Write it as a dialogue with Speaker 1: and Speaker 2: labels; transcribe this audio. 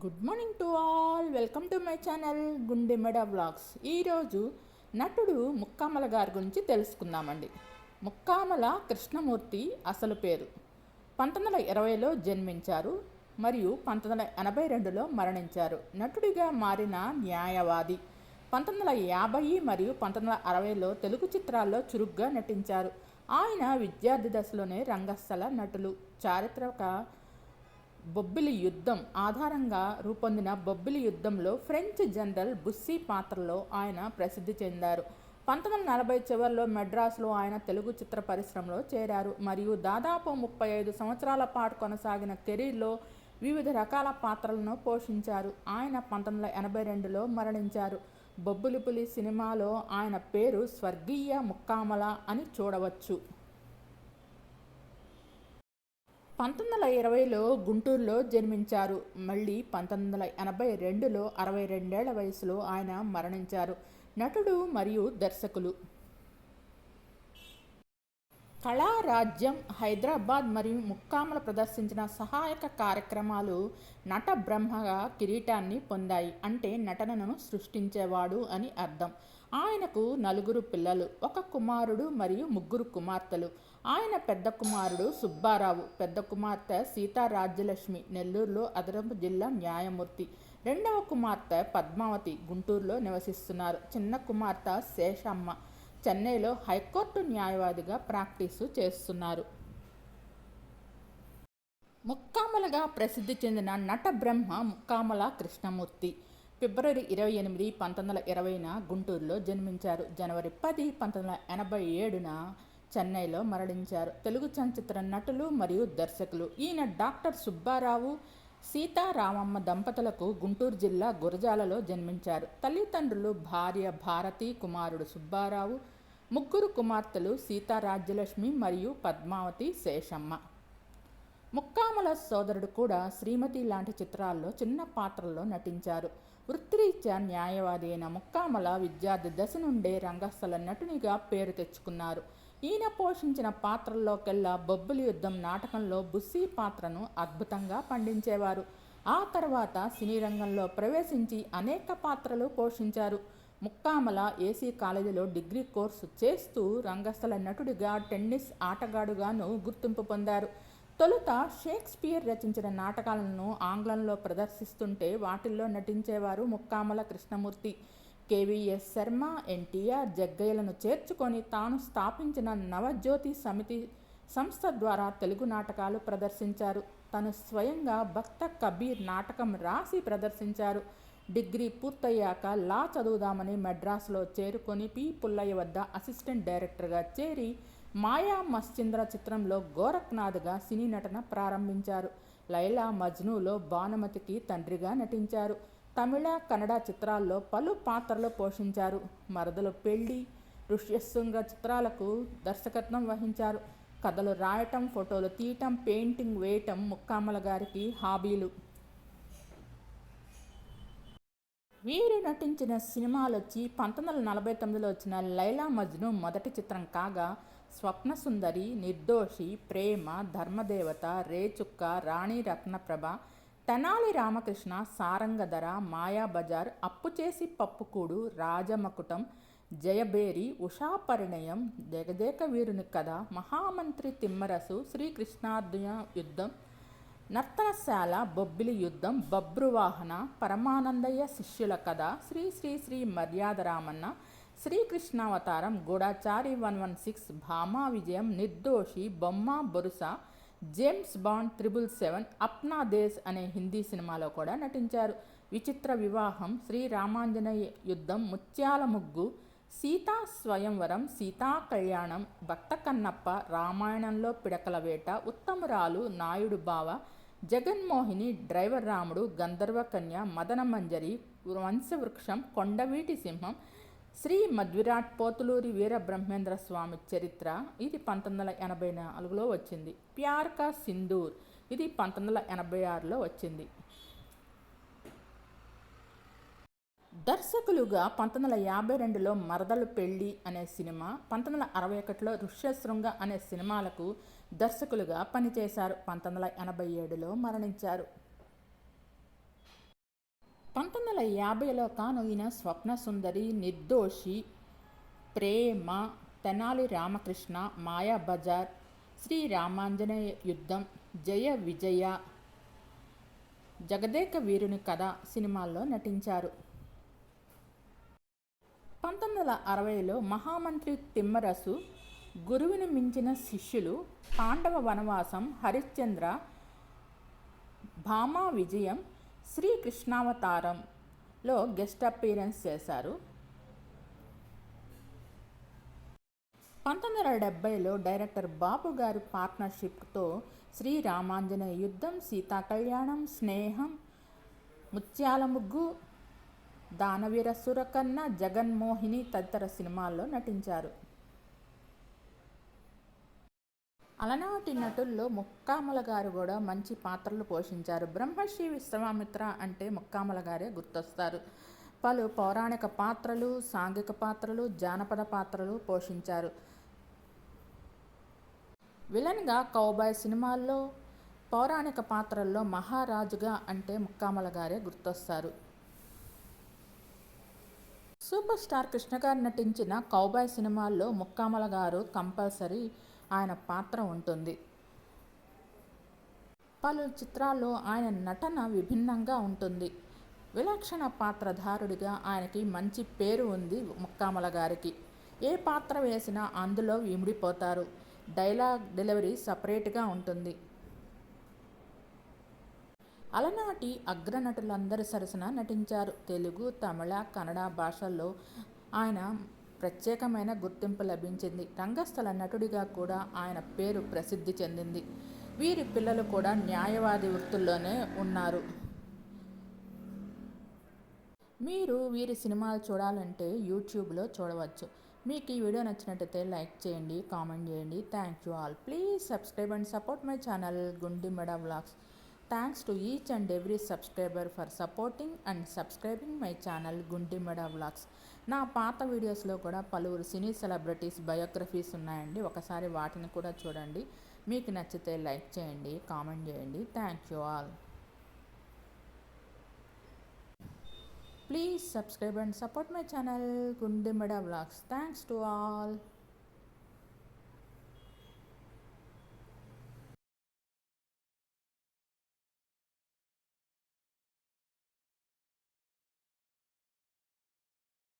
Speaker 1: Good morning to all welcome to my channel Gundemeda vlogs ఈరోజు నటుడు ముక్కామల గారి గురించి తెలుసుకుందామండి. ముక్కామల కృష్ణమూర్తి అసలు పేరు. పంతొమ్మిది వందల ఇరవైలో జన్మించారు మరియు పంతొమ్మిది వందల ఎనభై రెండులో మరణించారు. నటుడిగా మారిన న్యాయవాది. పంతొమ్మిది వందల యాభై మరియు పంతొమ్మిది వందల అరవైలో తెలుగు చిత్రాల్లో చురుగ్గా నటించారు. ఆయన విద్యార్థి దశలోనే రంగస్థల నటులు చారిత్రక బొబ్బిలి యుద్ధం ఆధారంగా రూపొందిన బొబ్బిలి యుద్ధంలో ఫ్రెంచ్ జనరల్ బుస్సీ పాత్రలో ఆయన ప్రసిద్ధి చెందారు. పంతొమ్మిది వందల నలభై చివరిలో మెడ్రాస్లో ఆయన తెలుగు చిత్ర పరిశ్రమలో చేరారు. మరియు దాదాపు ముప్పై ఐదు సంవత్సరాల పాటు కొనసాగిన కెరీర్లో వివిధ రకాల పాత్రలను పోషించారు. ఆయన పంతొమ్మిది వందల ఎనభై రెండులో మరణించారు. బొబ్బులిపులి సినిమాలో ఆయన పేరు స్వర్గీయ ముక్కామల అని చూడవచ్చు. పంతొమ్మిది వందల ఇరవైలో గుంటూరులో జన్మించారు. మళ్ళీ పంతొమ్మిది వందల ఎనభై రెండులో అరవై రెండేళ్ళ వయసులో ఆయన మరణించారు. నటుడు మరియు దర్శకులు. కళారాజ్యం హైదరాబాద్ మరియు ముక్కామల ప్రదర్శించిన సహాయక కార్యక్రమాలు నట బ్రహ్మగా కిరీటాన్ని పొందాయి. అంటే నటనను సృష్టించేవాడు అని అర్థం. ఆయనకు నలుగురు పిల్లలు ఒక కుమారుడు మరియు ముగ్గురు కుమార్తెలు. ఆయన పెద్ద కుమారుడు సుబ్బారావు పెద్ద కుమార్తె సీతారాజ్యలక్ష్మి నెల్లూరులో అదనపు జిల్లా న్యాయమూర్తి. రెండవ కుమార్తె పద్మావతి గుంటూరులో నివసిస్తున్నారు. చిన్న కుమార్తె శేషమ్మ చెన్నైలో హైకోర్టు న్యాయవాదిగా ప్రాక్టీసు చేస్తున్నారు. ముక్కామలగా ప్రసిద్ధి చెందిన నట బ్రహ్మ ముక్కామల కృష్ణమూర్తి. ఫిబ్రవరి ఇరవై ఎనిమిది పంతొమ్మిది వందల ఇరవైన గుంటూరులో జన్మించారు. జనవరి పది పంతొమ్మిది వందల ఎనభై ఏడున చెన్నైలో మరణించారు. తెలుగు చలనచిత్ర నటులు మరియు దర్శకులు ఈయన డాక్టర్ సుబ్బారావు సీతారామమ్మ దంపతులకు గుంటూరు జిల్లా గురజాలలో జన్మించారు. తల్లిదండ్రులు భార్య భారతి కుమారుడు సుబ్బారావు ముగ్గురు కుమార్తెలు సీతారాజ్యలక్ష్మి మరియు పద్మావతి శేషమ్మ. ముక్కామల సోదరుడు కూడా శ్రీమతి లాంటి చిత్రాల్లో చిన్న పాత్రల్లో నటించారు. వృత్తిరీత్యా న్యాయవాది అయిన ముక్కామల విద్యార్థి దశ నుండే రంగస్థల నటునిగా పేరు తెచ్చుకున్నారు. ఈయన పోషించిన పాత్రల్లోకెల్లా బొబ్బులి యుద్ధం నాటకంలో బుస్సీ పాత్రను అద్భుతంగా పండించేవారు. ఆ తర్వాత సినీ రంగంలో ప్రవేశించి అనేక పాత్రలు పోషించారు. ముక్కామల ఏసీ కాలేజీలో డిగ్రీ కోర్సు చేస్తూ రంగస్థల నటుడిగా టెన్నిస్ ఆటగాడుగాను గుర్తింపు పొందారు. తొలుత షేక్స్పియర్ రచించిన నాటకాలను ఆంగ్లంలో ప్రదర్శిస్తుంటే వాటిల్లో నటించేవారు ముక్కామల కృష్ణమూర్తి. కేవీఎస్ శర్మ ఎన్టీఆర్ జగ్గయ్యలను చేర్చుకొని తాను స్థాపించిన నవజ్యోతి సమితి సంస్థ ద్వారా తెలుగు నాటకాలు ప్రదర్శించారు. తను స్వయంగా భక్త కబీర్ నాటకం రాసి ప్రదర్శించారు. డిగ్రీ పూర్తయ్యాక లా చదువుదామని మెడ్రాస్లో చేరుకొని పి. పుల్లయ్య వద్ద అసిస్టెంట్ డైరెక్టర్గా చేరి మాయా మశ్చింద్ర చిత్రంలో గోరఖ్నాథ్గా సినీ నటన ప్రారంభించారు. లైలా మజ్నూలో భానుమతికి తండ్రిగా నటించారు. తమిళ కన్నడ చిత్రాల్లో పలు పాత్రలు పోషించారు. మరదల పెళ్ళి ఋష్యశృంగ చిత్రాలకు దర్శకత్వం వహించారు. కథలు రాయటం ఫోటోలు తీయటం పెయింటింగ్ వేయటం ముక్కామల గారికి హాబీలు. వీరు నటించిన సినిమాలు వచ్చి పంతొమ్మిది వందల నలభై తొమ్మిదిలో వచ్చిన లైలా మజ్ను మొదటి చిత్రం కాగా స్వప్నసుందరి నిర్దోషి ప్రేమ ధర్మదేవత రేచుక్క రాణి రత్నప్రభ తెనాలి రామకృష్ణ సారంగధర మాయాబజార్ అప్పు చేసి పప్పుకూడు రాజమకుటం జయబేరి ఉషాపరిణయం జగదేక వీరుని కథ మహామంత్రి తిమ్మరసు శ్రీకృష్ణార్జున యుద్ధం నర్తనశాల బొబ్బిలి యుద్ధం Babruvahana Paramanandayya Sishyula Katha Sri Sri Sri Maryada Ramanna Srikrishnavataram Gudachari one one six Bhama Vijayam Nirdoshi Bomma Borusa James Bond triple seven Apna Desh అనే హిందీ సినిమాలో కూడా నటించారు. విచిత్ర వివాహం శ్రీ రామాంజనేయ యుద్ధం ముత్యాల ముగ్గు సీతా స్వయంవరం సీతా కళ్యాణం భక్త కన్నప్ప రామాయణంలో పిడకల వేట ఉత్తమురాలు నాయుడు బావ జగన్మోహిని డ్రైవర్ రాముడు గంధర్వ కన్య మదన మంజరి వంశవృక్షం కొండవీటి సింహం శ్రీ మధ్విరాట్ పోతులూరి వీరబ్రహ్మేంద్ర స్వామి చరిత్ర ఇది పంతొమ్మిది వందల ఎనభై నాలుగులో వచ్చింది. ప్యార్కా సింధూర్ ఇది పంతొమ్మిది వందల ఎనభై ఆరులో వచ్చింది. దర్శకులుగా పంతొమ్మిది వందల యాభై రెండులో మరదలు పెళ్ళి అనే సినిమా పంతొమ్మిది వందల అరవై ఒకటిలో ఋష్యశృంగ అనే సినిమాలకు దర్శకులుగా పనిచేశారు. పంతొమ్మిది వందల ఎనభై ఏడులో మరణించారు. పంతొమ్మిది వందల యాభైలో కాను ఈయన స్వప్న సుందరి నిర్దోషి ప్రేమ తెనాలి రామకృష్ణ మాయా బజార్ శ్రీ రామాంజనేయ యుద్ధం జయ విజయ జగదేక వీరుని కథ సినిమాల్లో నటించారు. పంతొమ్మిది వందల అరవైలో మహామంత్రి తిమ్మరసు గురువుని మించిన శిష్యులు పాండవ వనవాసం హరిశ్చంద్ర భామా విజయం శ్రీ కృష్ణావతారంలో గెస్ట్ అపీరెన్స్ చేశారు. పంతొమ్మిది వందల డెబ్బైలో డైరెక్టర్ బాబు గారి పార్ట్నర్షిప్తో శ్రీ రామాంజనేయ యుద్ధం సీతా కళ్యాణం స్నేహం ముత్యాల ముగ్గు దానవీర సురకన్న జగన్మోహిని తదితర సినిమాల్లో నటించారు. అలనాటి నటుల్లో ముక్కామల గారు కూడా మంచి పాత్రలు పోషించారు. బ్రహ్మశ్రీ విశ్వామిత్ర అంటే ముక్కామల గారే గుర్తొస్తారు. పలు పౌరాణిక పాత్రలు సాంఘిక పాత్రలు జానపద పాత్రలు పోషించారు. విలన్గా కౌబాయ్ సినిమాల్లో పౌరాణిక పాత్రల్లో మహారాజుగా అంటే ముక్కామల గారే గుర్తొస్తారు. సూపర్ స్టార్ కృష్ణ గారు నటించిన కౌబాయ్ సినిమాల్లో ముక్కామల గారు కంపల్సరీ ఆయన పాత్ర ఉంటుంది. పలు చిత్రాల్లో ఆయన నటన విభిన్నంగా ఉంటుంది. విలక్షణ పాత్రధారుడిగా ఆయనకి మంచి పేరు ఉంది ముక్కామల గారికి. ఏ పాత్ర వేసినా అందులో ఇమిడిపోతారు. డైలాగ్ డెలివరీ సపరేట్గా ఉంటుంది. అలనాటి అగ్రనటులందరి సరసన నటించారు. తెలుగు తమిళ కన్నడ భాషల్లో ఆయన ప్రత్యేకమైన గుర్తింపు లభించింది. రంగస్థల నటుడిగా కూడా ఆయన పేరు ప్రసిద్ధి చెందింది. వీరి పిల్లలు కూడా న్యాయవాది వృత్తుల్లోనే ఉన్నారు. మీరు వీరి సినిమాలు చూడాలంటే యూట్యూబ్లో చూడవచ్చు. మీకు ఈ వీడియో నచ్చినట్టయితే లైక్ చేయండి కామెంట్ చేయండి. Thank you all please subscribe and support my channel Gundimeda vlogs thanks to each and every subscriber for supporting and subscribing my channel Gundimeda vlogs నా పాత వీడియోస్లో కూడా పలువురు సినీ సెలబ్రిటీస్ బయోగ్రఫీస్ ఉన్నాయండి. ఒకసారి వాటిని కూడా చూడండి. మీకు నచ్చితే లైక్ చేయండి కామెంట్ చేయండి. Thank you all. Please subscribe and support my channel Gundemada vlogs. Thanks to all.